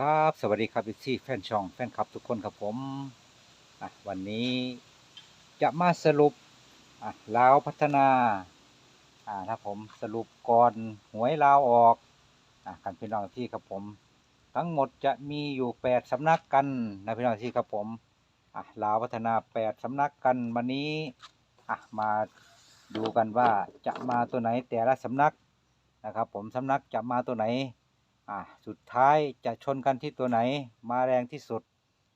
ครับสวัสดีครับที่แฟนช่องแฟนคลับทุกคนครับผมวันนี้จะมาสรุปลาวพัฒนาอ่าครับผมสรุปก่อนหวยลาวออกอะกันพี่น้องที่ครับผม ทั้งหมดจะมีอยู่แปดสำนักกันนะพี่น้องที่ครับผมอะลาวพัฒนาแปดสำนักกันวันนี้อะมาดูกันว่าจะมาตัวไหนแต่ละสำนักนะครับผมสำนักจะมาตัวไหน อ่าสุดท้ายจะชนกันที่ตัวไหน มาแรงที่สุด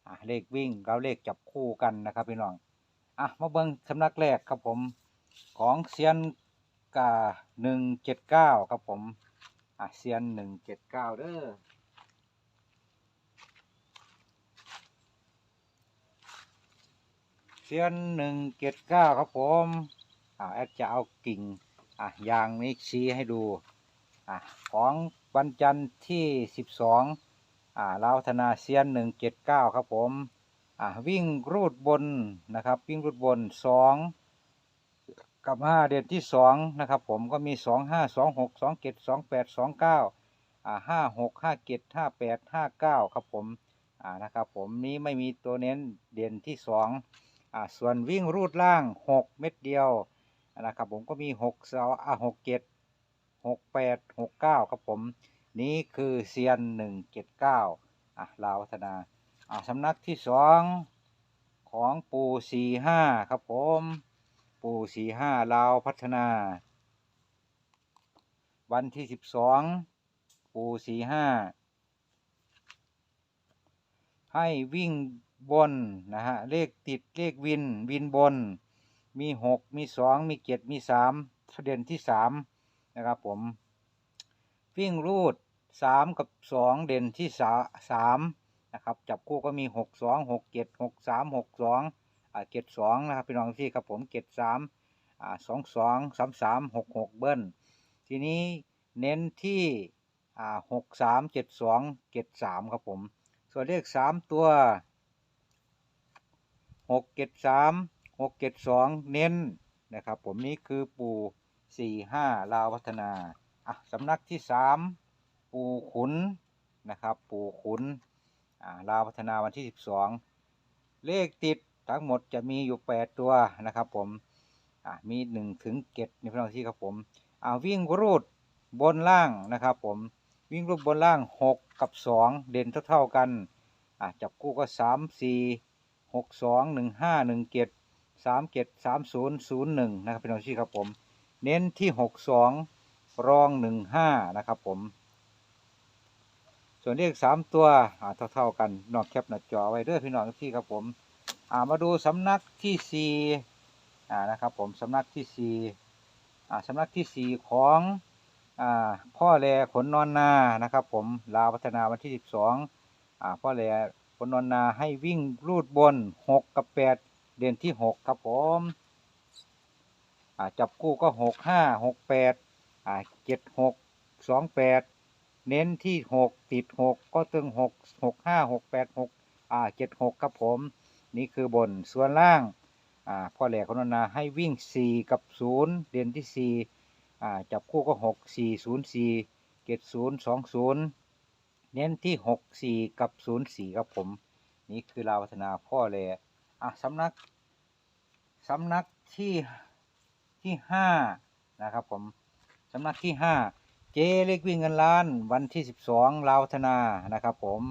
อ่าเลขวิ่งเราเลขจับคู่กันนะครับพี่น้องอะมาเบิ่งสำนักแรกครับผมของเซียนกาหนึ่งเจ็ดเก้าครับผมอะเซียนหนึ่งเจ็ดเก้าเด้อเซียนหนึ่งเจ็ดเก้าครับผมอ่าแอดจะเอากิ่งอะยางนี้ชี้ให้ดูอะของ วันจันทร์ที่ 12อ่าลาวธนาเซียน 179 ครับผมอ่าวิ่งรูดบนนะครับ วิ่งรูดบน 2 กับ 5 เดือนที่ 2 นะครับผมก็มี 2 5 2 6 2 7 2 8 2 9อ่า5 6 5 7 5 8 5 9 ครับผมอ่านะครับผมนี้ไม่มีตัวเน้นเด่นที่ 2อ่าส่วนวิ่งรูดล่าง 6 เม็ดเดียวนะครับผมก็มี6เสาอ่า6 7 หกแปดหกเก้าครับผม นี้คือเซียนหนึ่งเจ็ดเก้าอะลาวพัฒนาอะสำนักที่สองของปูสี่ห้าครับผม ปูสี่ห้าลาวพัฒนา วันที่สิบสองปูสี่ห้าให้วิ่งบน นะฮะ เลขติดเลขวิน วินบน มีหกมีสองมีเจ็ดมีสามประเด็นที่สาม นะครับผม วิ่งรูดสามกับสองเด่นที่สามนะครับ จับคู่ก็มีหกสองหกเจ็ดหกสามหกสองอ่าเจ็ดสองนะครับพี่น้องที่ครับผมเจ็ดสามอ่าสองสองสามสามหกหกเบิ้ลทีนี้เน้นที่อ่าหกสามเจ็ดสองเจ็ดสามครับผม ส่วนเลขสามตัวหกเจ็ดสามหกเจ็ดสองเน้นนะครับผมนี่คือปู่ สี่ห้าลาวพัฒนาอะสำนักที่สามปูขุนนะครับ ปูขุนอ่าลาวพัฒนาวันที่สิบสองเลขติดทั้งหมดจะมีอยู่แปดตัวนะครับผมอ่ามีหนึ่งถึงเจ็ดในพี่น้องที่ครับผมอ่าวิ่งรูดบนล่างนะครับผมวิ่งรูดบนล่างหกกับสองเด่นเท่าๆกันอ่าจับคู่ก็สามสี่หกสองหนึ่งห้าหนึ่งเจ็ดสามเจ็ดสามศูนย์ศูนย์หนึ่งนะครับพี่น้องที่ครับผม เน้นที่หกสองรองหนึ่งห้านะครับผม ส่วนเลขสามตัวอ่าเท่าๆกันนอกแคปหน้าจอไว้เด้อพี่น้องที่ครับผมอ่ามาดูสำนักที่สี่อ่านะครับผมสำนักที่สี่อ่าสำนักที่สี่ของอ่าพ่อแลขนนอนนานะครับ ผมลาวพัฒนาวันที่สิบสองอ่าพ่อแลขนนอนนาให้วิ่งรูดบนหกกับแปดเด่นที่หกครับผม อ่าจับคู่ก็หกห้าหกแปดอ่าเจ็ดหกสองแปดเน้นที่หกติดหกก็ตึงหกหกห้าหกแปดหกอ่าเจ็ดหกครับผม นี่คือบนส่วนล่างอ่าพ่อแหลกคนนาให้วิ่งสี่กับศูนย์เด่นที่สี่อ่าจับคู่ก็หกสี่ศูนย์สี่เจ็ดศูนย์สองศูนย์เน้นที่หกสี่กับศูนย์สี่ครับผม นี่คือลาวพัฒนาพ่อแหลอะสำนักสำนักที่ ที่ห้านะครับผมสำนักที่ห้าเจเล็กวิ่งเงินล้านวันที่สิบสองลาวธนานะครับผม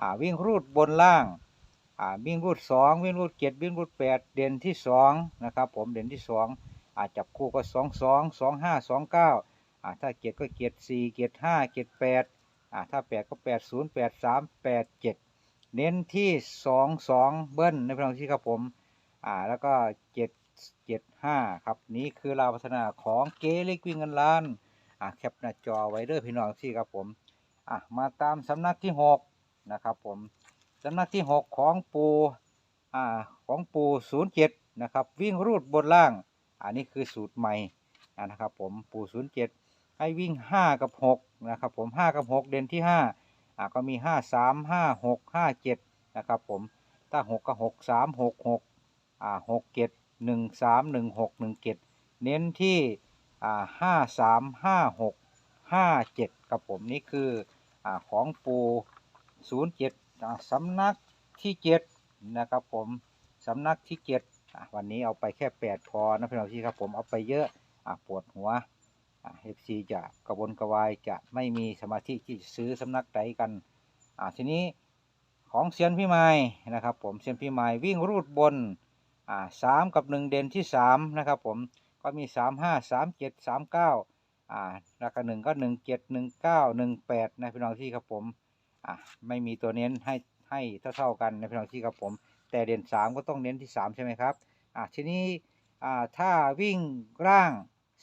อ่าวิ่งรูดบนล่างอ่าวิ่งรูดสองวิ่งรูดเจ็ดวิ่งรูดแปดเด่นที่สองนะครับผมเด่นที่สองอาจับคู่ก็สองสองสองห้าสองเก้าอ่าถ้าเจ็ดก็เจ็ดสี่เจ็ดห้าเจ็ดแปดอ่าถ้าแปดก็แปดศูนย์แปดสามแปดเจ็ดเน้นที่สองสองเบิ้ลในพลังที่ครับผมอ่าแล้วก็เจ็ด เจ็ดห้าครับ นี่คือลาวพัฒนาของเก๋เล็กวิ่งเงินล้าน อะแคปหน้าจอไว้เด้อพี่น้องที่ครับผม อะมาตามสำนักที่หกนะครับผมสำนักที่หกของปูอ่าของปูศูนย์เจ็ดนะครับวิ่งรูดบนล่าง อันนี้คือสูตรใหม่นะครับผมปูศูนย์เจ็ดให้วิ่งห้ากับหกนะครับผมห้ากับหกเด่นที่ห้าอ่าก็มีห้าสามห้าหกห้าเจ็ดนะครับผมถ้าหกก็หกสามหกหกอ่าหกเจ็ด หนึ่งสามหนึ่งหกหนึ่งเจ็ดเน้นที่ห้าสามห้าหกห้าเจ็ดครับผมนี่คืออของปูศูนย์เจ็ดสำนักที่เจ็ดนะครับผมสำนักที่เจ็ดวันนี้เอาไปแค่แปดพอนะพี่น้องที่ครับผมเอาไปเยอะอะปวดหัวเอฟซีจะกระวนกระวายจะไม่มีสมาธิที่ซื้อสำนักใดกันทีนี้ของเซียนพี่ไม้นะครับผมเซียนพี่ไม้วิ่งรูดบน อ่าสามกับหนึ่งเด่นที่สามนะครับผมก็มีสามห้าสามเจ็ดสามเก้าอ่าแล้วก็หนึ่งก็หนึ่งเจ็ดหนึ่งเก้าหนึ่งแปดนะพี่น้องที่ครับผมอะไม่มีตัวเน้นให้ให้เท่าๆกันในพี่น้องที่ครับผม แต่เด่นสามก็ต้องเน้นที่สามใช่ไหมครับอะทีนี้อ่าถ้าวิ่งร่าง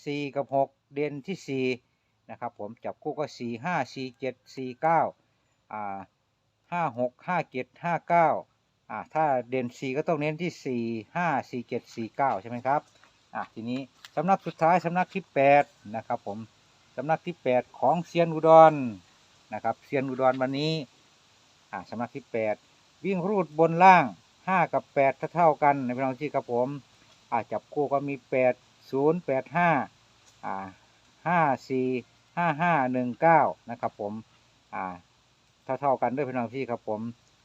สี่กับหกเด่นที่สี่นะครับผมจับคู่ก็สี่ห้าสี่เจ็ดสี่เก้าอ่าห้าหกห้าเจ็ดห้าเก้า อ่าถ้าเด่นสี่ก็ต้องเน้นที่สี่ห้าสี่เจ็ดสี่เก้าใช่ไหมครับอะทีนี้สำนักสุดท้ายสำนักที่แปดนะครับผมสำนักที่แปดของเซียนอุดรนะครับเซียนอุดรวันนี้อ่าสำนักที่ 8 วิ่งรูดบนล่าง 5 กับ8ถ้าเท่ากันในพี่น้องที่ครับผมอ่าจับคู่ก็มี 8 0 8 5อ่า5 4 5 5 1 9 นะครับผมอ่าเท่าเท่ากันด้วยพี่น้องที่ครับผม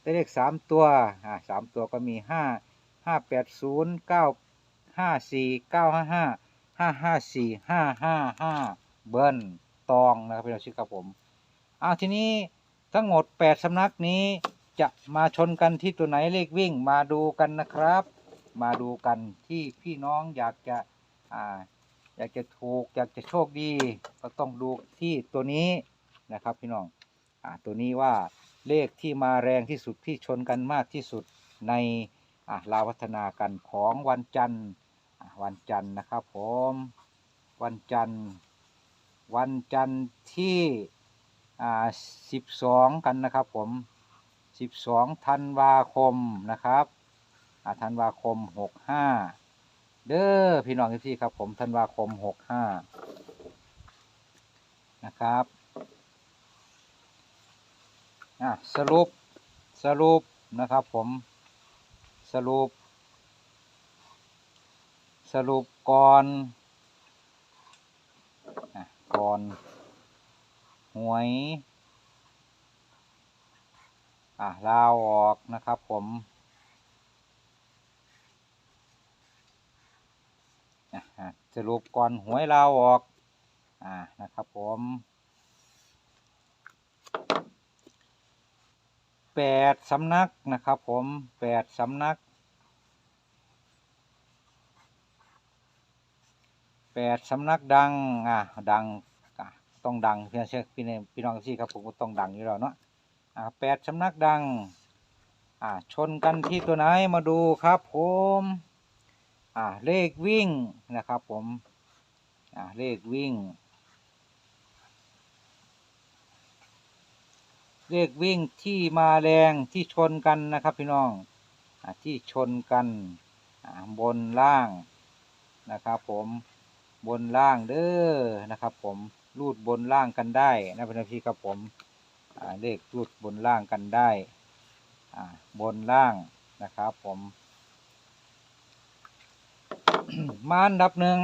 ได้เลข3ตัวอ่าสามตัวก็มี5 5 8 0 9 5 4 9 5 5 5 5 4 5 5 5เก้าห้าห้าห้าห้าสี่ห้าห้าห้าเบิ้ลตองนะครับพี่น้องที่ครับผมอ่าทีนี้ทั้งหมด8สำนักนี้จะมาชนกันที่ตัวไหนเลขวิ่งมาดูกันนะครับ มาดูกันที่พี่น้องอยากจะอ่าอยากจะถูกอยากจะโชคดี ก็ต้องดูที่ตัวนี้นะครับพี่น้องอ่าตัวนี้ว่า เลขที่มาแรงที่สุดที่ชนกันมากที่สุดในอาลาวัฒนากันของวันจันทร์วันจันทร์นะครับผมวันจันทร์วันจันทร์ที่อาสิบสองกันนะครับผมสิบสองธันวาคมนะครับอาธันวาคมหกห้าเด้อพี่น้องที่ครับผมธันวาคมหกห้านะครับ อะสรุปสรุปนะครับผมสรุป สรุปก่อนอะก่อนหวยอะลาวออกนะครับผมสรุปก่อนหวยลาวออกอ่านะครับผม แปดสำนักนะครับผมแปดสำนักแปดสำนักดังอะดังต้องดังพี่น้องเชื่อพี่น้องพี่น้องที่ครับผมก็ต้องดังอยู่แล้วเนาะอะแปดสำนักดังอะชนกันที่ตัวไหนมาดูครับผมอะเลขวิ่งนะครับผมอะเลขวิ่ง เลขวิ่งที่มาแรงที่ชนกันนะครับพี่น้องอที่ชนกันบนล่างนะครับผมบนล่างเด้อนะครับ ผมรูดบนล่างกันได้นะพี่น้องพี่ครับผมอ่าเลขรูดบนล่างกันได้บนล่างนะครับผมมาอันดับหนึ่ง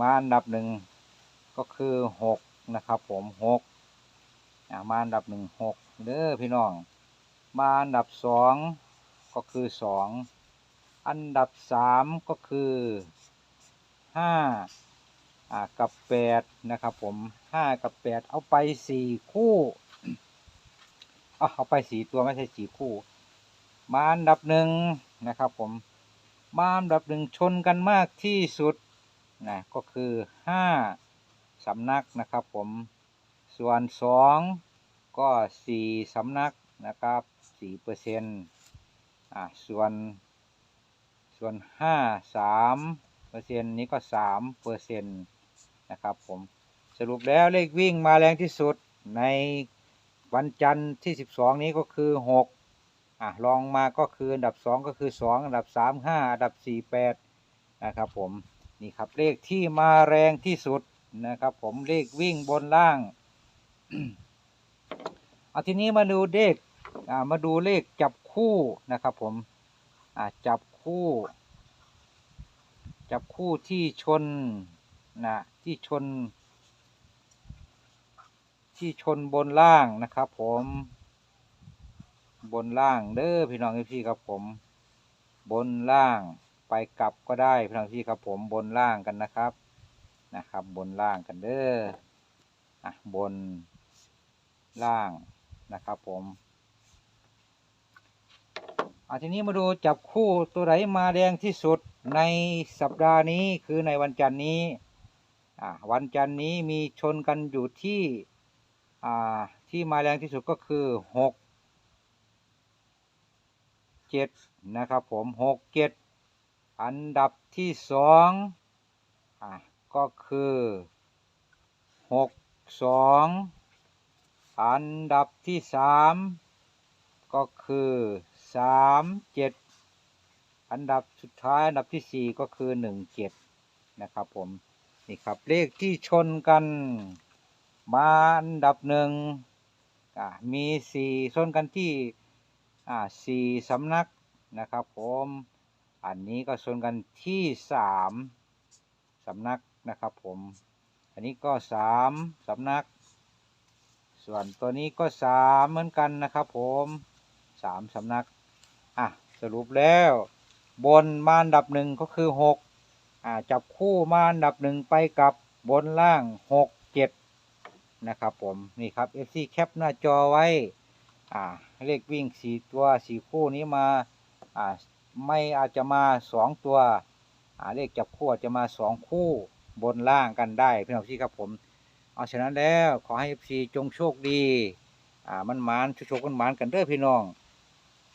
มาอันดับหนึ่งก็คือหกนะครับผมหก มาอันดับหนึ่งหกเด้อพี่น้อง มาอันดับสองก็คือสองอันดับสามก็คือห้าอ่ากับแปดนะครับผมห้ากับแปดเอาไปสี่คู่อาเอาไปสี่ตัวไม่ใช่สี่คู่ มาอันดับหนึ่งนะครับผมมาอันดับหนึ่งชนกันมากที่สุดนะก็คือห้าสำนักนะครับผม ส่วนสองก็สี่สำนักนะครับสี่เปอร์เซ็นต์อ่าส่วนส่วนห้าสามเปอร์เซ็นต์นี้ก็สามเปอร์เซ็นต์นะครับผมสรุปแล้วเลขวิ่งมาแรงที่สุดในวันจันทร์ที่สิบสองนี้ก็คือหกอะลองมาก็คืออันดับสองก็คือสองอันดับสามห้าอันดับสี่แปดนะครับผม นี่ครับเลขที่มาแรงที่สุดนะครับผมเลขวิ่งบนล่าง เอาทีนี้มาดูเลขมาดูเลขจับคู่นะครับ ผมอ่าจับคู่ จับคู่ที่ชนนะที่ชน ที่ชนบนล่างนะครับ ผมบนล่างเด้อพี่น้องพี่ครับผม บนล่างไปกลับก็ได้พี่น้องพี่ครับผมบนล่างกันนะครับนะครับ บนล่างกันเด้ออะบน ล่างนะครับผมอะทีนี้มาดูจับคู่ตัวไหนมาแดงที่สุดในสัปดาห์นี้คือในวันจันทร์นี้อะวันจันทร์นี้มีชนกันอยู่ที่อ่าที่มาแรงที่สุดก็คือหกเจ็ดนะครับผมหกเจ็ดอันดับที่สองอะก็คือหกสอง อันดับที่สามก็คือสามเจ็ดอันดับสุดท้ายอันดับที่สี่ก็คือหนึ่งเจ็ดนะครับผมนี่ครับเลขที่ชนกันมาอันดับหนึ่งมีสี่ชนกันที่อ่าสี่สำนักนะครับผมอันนี้ก็ชนกันที่สามสำนักนะครับผม อันนี้ก็สามสำนัก ส่วนตัวนี้ก็สามเหมือนกันนะครับผมสามสำนัก อะ สรุปแล้ว บนมาอันดับหนึ่งก็คือหกอ่าจับคู่มาอันดับหนึ่งไปกับบนล่างหกเจ็ดนะครับผมนี่ครับ FC แคปหน้าจอไว้ อ่าเลขวิ่งสี่ตัวสี่คู่นี้มาอ่าไม่อาจจะมาสองตัวอ่าเลขจับคู่อาจจะมาสองคู่บนล่างกันได้พี่น้องที่ครับผม เอาฉะนั้นแล้วขอให้ FC จงโชคดี อ่ามันหมานโชคๆมันหมานกันเด้อพี่น้อง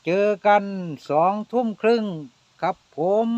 เจอกันสองทุ่มครึ่งครับผม